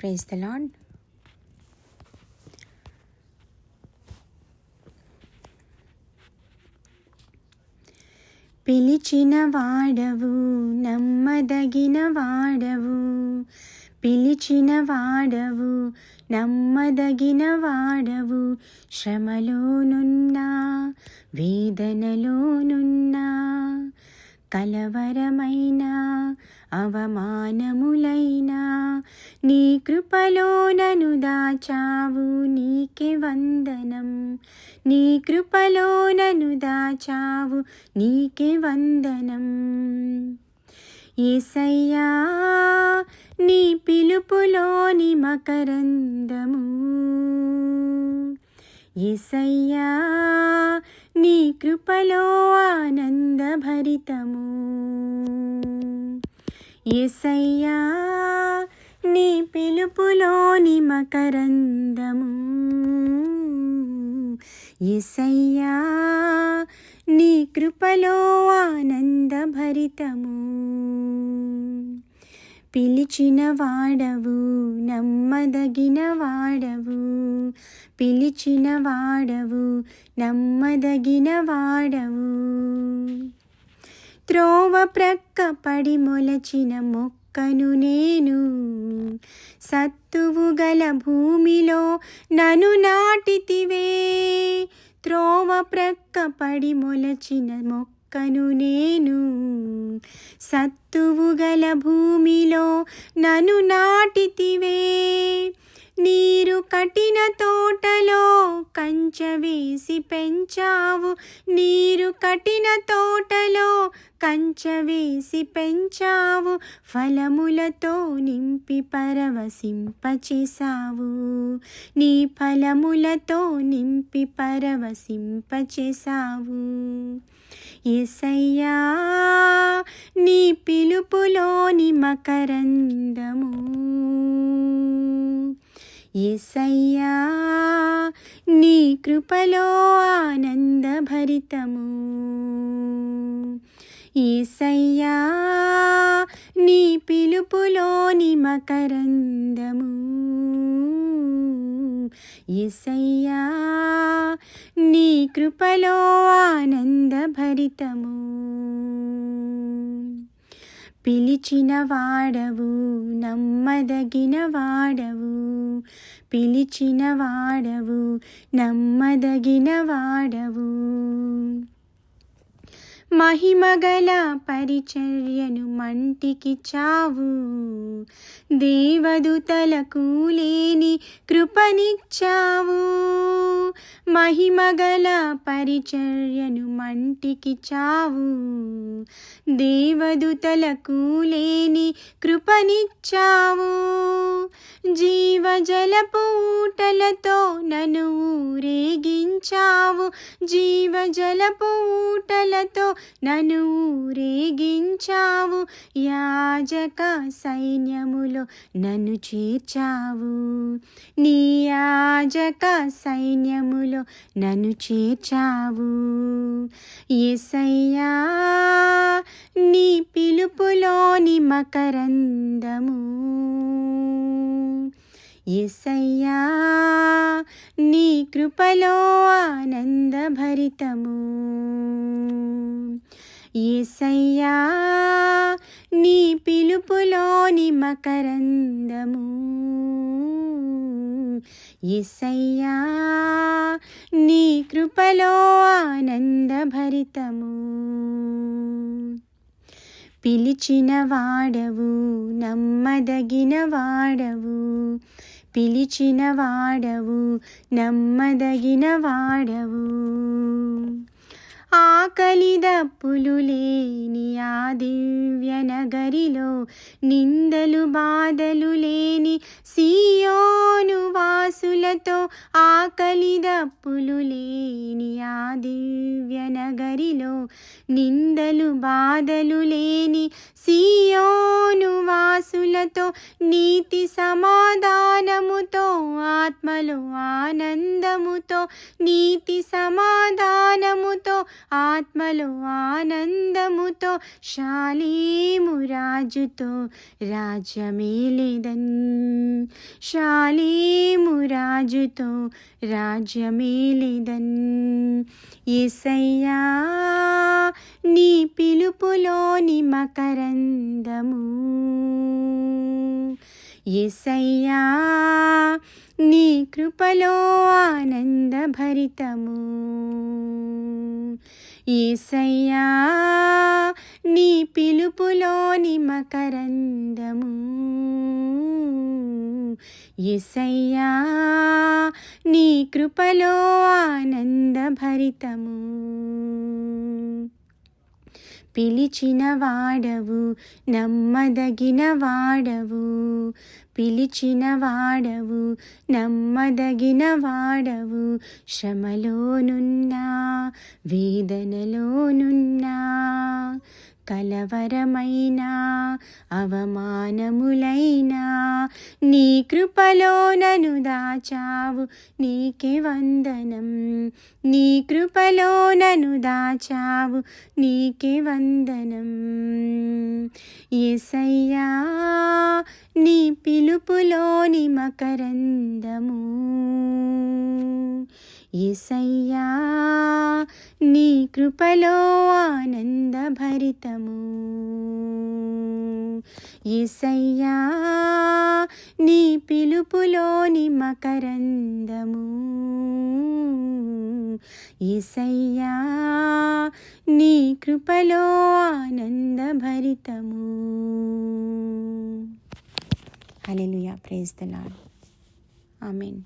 Praise the lord పిలిచిన వాడవు నమ్మదగిన వాడవు. పిలిచిన వాడవు నమ్మదగిన వాడవు. శ్రమలోనున్నా వేదనలోనున్నా కలవరమైన అవమానములైనా నీ కృపలో నను దాచావు నీకే వందనం. నీ కృపలో నను దాచావు నీకే వందనం. ఏసయ్యా నీ పిలుపులోని మకరందము. ఏసయ్యా నీ కృపలో ఆనందభరితము. ఎసయ్యా నీ పిలుపులోని మకరందము. ఎసయ్యా నీ కృపలో ఆనందభరితము. పిలిచిన వాడవు నమ్మదగిన వాడవు. పిలిచిన వాడవు నమ్మదగిన వాడవు. త్రోవ ప్రక్క పడి మొలచిన మొక్కను నేను సత్తువు గల భూమిలో నను నాటితివే. త్రోవ ప్రక్క పడి మొలచిన మొక్కను నేను సత్తువు గల భూమిలో నను నాటితివే. నీరు కఠిన తోటలో కంచ వేసి పెంచావు. నీరు కఠిన తోటలో కంచ వేసి పెంచావు. ఫలములతో నింపి పరవశింపచేశావు. నీ ఫలములతో నింపి పరవశింపచేశావు. ఎసయ్యా నీ పిలుపులోని మకరందము. ఎసయ్యా నీ కృపలో ఆనందభరితము. ఏసయ్యా నీ పిలుపులోని మకరందము. ఏసయ్యా నీ కృపలో ఆనందభరితము. పిలిచిన వాడవు నమ్మదగిన వాడవు. పిలిచిన వాడవు నమ్మదగిన వాడవు. మహిమగల పరిచర్యను మంటికి చావు. దేవదూతలకు లేని కృపనిచ్చావు. మహిమగల పరిచర్యను మంటికి చావు. దేవదూతలకు లేని కృపనిచ్చావు. జీవజల ఊటలతో నన్ను ఊరేగించావు. జీవజలపు ఊటలతో నన్ను ఊరేగించావు. యాజక సైన్యములో నన్ను చేర్చావు. నీ యాజక సైన్యములో నన్ను చేర్చావు. ఎసయ్యా నీ పిలుపులోని మకరందము. ఎసయ్యా నీ కృపలో ఆనందభరితము. ఎసయ్యా నీ పిలుపులోని మకరందము. ఎసయ్యా నీ కృపలో ఆనందభరితము. పిలిచిన వాడవు నమ్మదగిన వాడవు. పిలిచిన వాడవు నమ్మదగిన వాడవు. ఆకలి దప్పులు లేని ఆ దివ్య నగరిలో నిందలు బాధలు లేని సియోను వాసులతో ఆకలి దప్పులు లేని ఆ దివ్య నగరిలో నిందలు బాధలు లేని సియోను వాసులతో నీతి సమాధానముతో ఆత్మలో ఆనందముతో నీతి సమాధానముతో ఆత్మలో ఆనందముతో శాలీము రాజుతో రాజ్యమేలేదన్. శాలీము రాజుతో రాజ్యమేలేదన్. ఎసయ్యా నీ పిలుపులోని మకరందము. ఎసయ్యా నీ కృపలో ఆనందభరితము. ఏసయ్యా నీ పిలుపులోని మకరందము. ఎసయ్యా నీ కృపలో ఆనందభరితము. పిలిచిన వాడవు నమ్మదగిన వాడవు పిలిచిన వాడవు నమ్మదగిన వాడవు శ్రమలోనున్నా వేదనలోనున్నా కలవరమైనా అవమానములైనా నీ కృపలో నను దాచావు నీకే వందనం. నీ కృపలో నను దాచావు నీకే వందనం. ఎసయ్యా నీ పిలుపులోని మకరందము. ఎసయ్యా నీ కృపలో ఆనందభరితము. ఎసయ్యా నీ పిలుపులోని మకరందము. ఎసయ్యా నీ కృపలో ఆనందభరితము. Hallelujah praise the lord amen